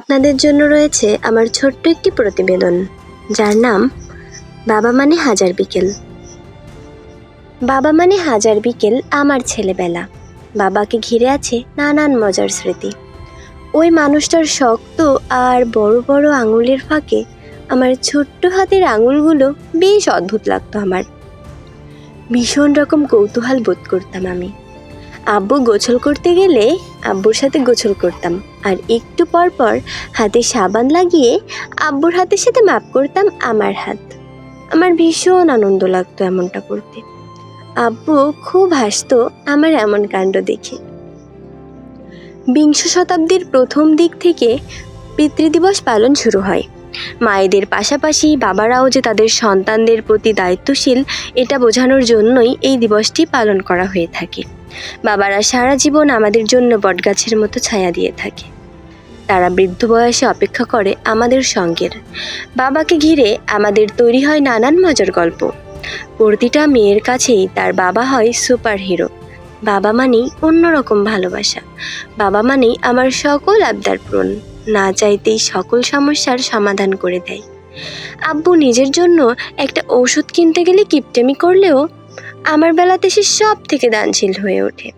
আপনাদের জন্য রয়েছে আমার ছোট্ট একটি প্রতিবেদন, যার নাম বাবা মানে হাজার বিকেল। বাবা মানে হাজার বিকেল আমার ছেলেবেলা। বাবাকে ঘিরে আছে নানান মজার স্মৃতি। ওই মানুষটার শক্ত আর বড় বড় আঙুলের ফাঁকে আমার ছোট্ট হাতের আঙুলগুলো বেশ অদ্ভুত লাগতো আমার। ভীষণ রকম কৌতূহল বোধ করতাম আমি। আব্বু গোছল করতে গেলে আব্বুর সাথে গোছল করতাম। আর একটু পর পর হাতে সাবান লাগিয়ে আব্বুর হাতের সাথে মাপ করতাম আমার হাত। আমার ভীষণ আনন্দ লাগতো এমনটা করতে। আব্বু খুব হাসতো আমার এমন কাণ্ড দেখে। বিংশ শতাব্দীর প্রথম দিক থেকে পিতৃদিবস পালন শুরু হয়। মায়েদের পাশাপাশি বাবারাও যে তাদের সন্তানদের প্রতি দায়িত্বশীল, এটা বোঝানোর জন্যই এই দিবসটি পালন করা হয়ে থাকে। বাবারা সারা জীবন আমাদের জন্য বটগাছের মতো ছায়া দিয়ে থাকে। তারা বৃদ্ধ বয়সে অপেক্ষা করে আমাদের সঙ্গের। বাবাকে ঘিরে আমাদের তৈরি হয় নানান মজার গল্প। প্রতিটা মেয়ের কাছেই তার বাবা হয় সুপার হিরো বাবা মানেই অন্যরকম ভালোবাসা। বাবা মানেই আমার সকল আবদার পূরণ। না চাইতেই সকল সমস্যার সমাধান করে দেয়। আব্বু নিজের জন্য একটা ঔষধ কিনতে গেলে কিপটেমি করলেও আমার বেলাতে সে সব থেকে দানশীল হয়ে ওঠে।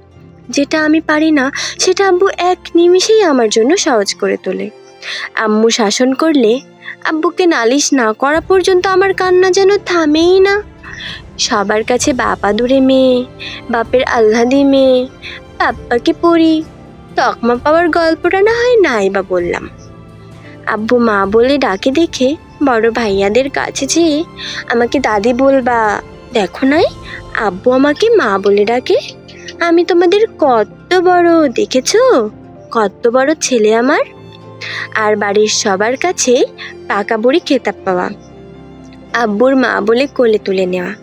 যেটা আমি পারি না, সেটা আব্বু এক নিমিষেই আমার জন্য সহজ করে তোলে। আম্মু শাসন করলে আব্বুকে নালিশ না করা পর্যন্ত আমার কান্না যেন থামেই না। সবার কাছে বাপা দূরে মেয়ে, বাপের আহ্লাদি মেয়ে, বাপ্পাকে পড়ি, তকমা পাওয়ার গল্পটা না হয় নাই বা বললাম। আব্বু মা বলে ডাকে দেখে বড় ভাইয়াদের কাছে যেয়ে আমাকে দাদি বলবা দেখো নাই, আব্বু আমাকে মা বলে ডাকে। আমি তোমাদের কত বড়, দেখেছ? কত বড় ছেলে আমার। আর বাড়ির সবার কাছে পাকা বুড়ি খেতাব পাওয়া। আব্বুর মা বলে কোলে তুলে নেওয়া।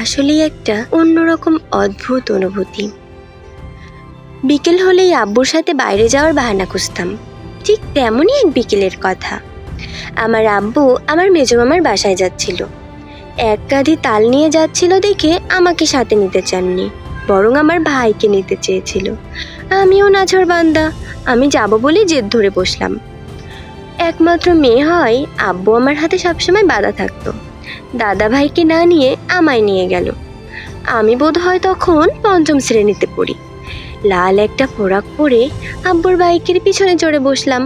আসলেই একটা অন্যরকম অদ্ভুত অনুভূতি। বিকেল হলেই আব্বুর সাথে বাইরে যাওয়ার বাহানা খুঁজতাম। ঠিক তেমনই এক বিকেলের কথা। আমার আব্বু আমার মেজমামার বাসায় যাচ্ছিল। এক কাঁধি তাল নিয়ে যাচ্ছিল দেখে আমাকে সাথে নিতে চাননি, বরং আমার ভাইকে নিতে চেয়েছিল। আমিও নাছর বান্দা, আমি যাব বলে জেদ ধরে বসলাম। একমাত্র মেয়ে হয় আব্বু আমার হাতে সবসময় বাধা থাকতো। দাদা ভাইকে না নিয়ে আমায় নিয়ে গেল। আমি বোধ হয় তখন পঞ্চম শ্রেণীতে পড়ি। লাল একটা ফোরাক পরে আব্বুর বাইকের পিছনে চড়ে বসলাম,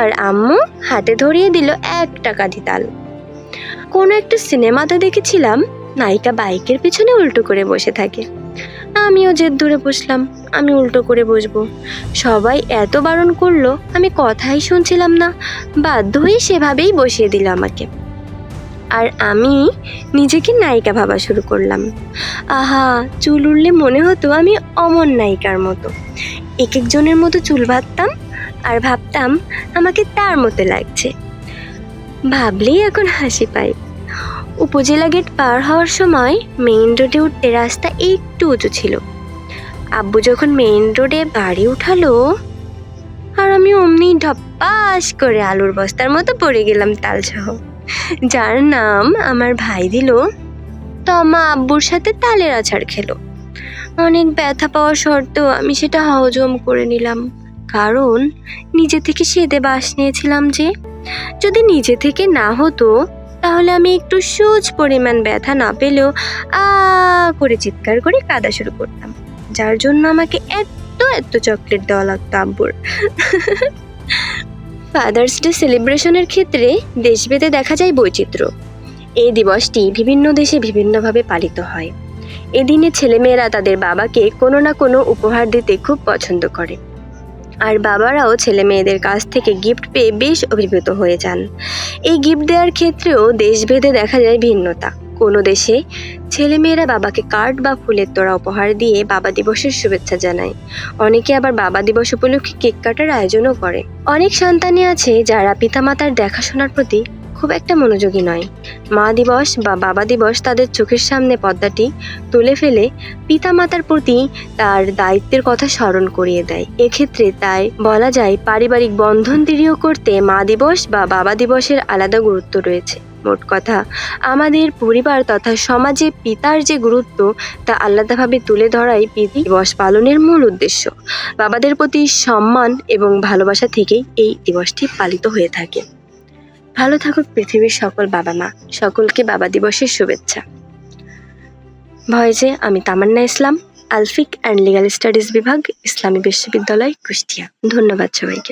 আর আম্মু হাতে ধরিয়ে দিল একটা কাঁধি তাল। কোনো একটা সিনেমাতে দেখেছিলাম, নায়িকা বাইকের পিছনে উল্টো করে বসে থাকে। আমিও জেদ ধরে বসলাম, আমি উল্টো করে বসবো। সবাই এত বারণ করল, আমি কথাই শুনছিলাম না, বাধ্য হয়ে সেভাবেই বসিয়ে দিল আমাকে। আর আমি নিজেকে নায়িকা ভাবা শুরু করলাম। আহা, চুল উড়লে মনে হতো আমি অমন নায়িকার মতো। এক একজনের মতো চুল ভাবতাম আর ভাবতাম আমাকে তার মতো লাগছে। ভাবলেই এখন হাসি পাই উপজেলা গেট পার হওয়ার সময় মেইন রোডে উঠতে রাস্তা একটু উঁচু ছিল। আব্বু যখন মেইন রোডে বাড়ি উঠালো, আর আমি অমনি ঢপ্পাস করে আলুর বস্তার মতো পড়ে গেলাম তালসহ। যার নাম আমার ভাই দিল তমা আব্বুর সাথে তালের আছাড় খেলো। অনেক ব্যথা পাওয়া সত্ত্বেও আমি সেটা হজম করে নিলাম। কারণ নিজে থেকে সেদে বাস নিয়েছিলাম যে যদি নিজে থেকে না হতো, তাহলে আমি একটু সুচ পরিমাণ ব্যথা না পেলেও আ করে চিৎকার করে কাদা শুরু করতাম। যার জন্য আমাকে এত এত চকলেট দেওয়া লাগতো আব্বুর। ফাদার্স ডে সেলিব্রেশনের ক্ষেত্রে দেশভেদে দেখা যায় বৈচিত্র্য। এই দিবসটি বিভিন্ন দেশে বিভিন্নভাবে পালিত হয়। এদিনে ছেলেমেয়েরা তাদের বাবাকে কোনো না কোনো উপহার দিতে খুব পছন্দ করে। আর বাবারাও ছেলে মেয়েদের কাছ থেকে গিফট পেয়ে বেশ অভিভূত হয়ে যান। এই গিফট দেওয়ার ক্ষেত্রেও দেশভেদে দেখা যায় ভিন্নতা। কোনো দেশে ছেলেমেয়েরা বাবাকে কার্ড বা ফুলের তোড়া উপহার দিয়ে বাবা দিবসের শুভেচ্ছা জানায়। অনেকে আবার বাবা দিবস উপলক্ষে কেক কাটার আয়োজনও করে। অনেক সন্তানই আছে যারা পিতামাতার দেখাশোনার প্রতি খুব একটা মনোযোগী নয়। মা দিবস বা বাবা দিবস তাদের চোখের সামনে পর্দাটি তুলে ফেলে পিতামাতার প্রতি তার দায়িত্বের কথা স্মরণ করিয়ে দেয়। এক্ষেত্রে তাই বলা যায় পারিবারিক বন্ধন দৃঢ় করতে মা দিবস বা বাবা দিবসের আলাদা গুরুত্ব রয়েছে। মোট কথা, আমাদের পরিবার তথা সমাজে পিতার যে গুরুত্ব তা আলাদাভাবে তুলে ধরাই পিতৃ দিবস পালনের মূল উদ্দেশ্য। বাবাদের প্রতি সম্মান এবং ভালোবাসা থেকেই এই দিবসটি পালিত হয়ে থাকে। ভালো থাকুক পৃথিবীর সকল বাবা মা। সকলকে বাবা দিবসের শুভেচ্ছা। ভয়েজে আমি তামান্না ইসলাম, আলফিক অ্যান্ড লিগাল স্টাডিজ বিভাগ, ইসলামী বিশ্ববিদ্যালয়, কুষ্টিয়া। ধন্যবাদ সবাইকে।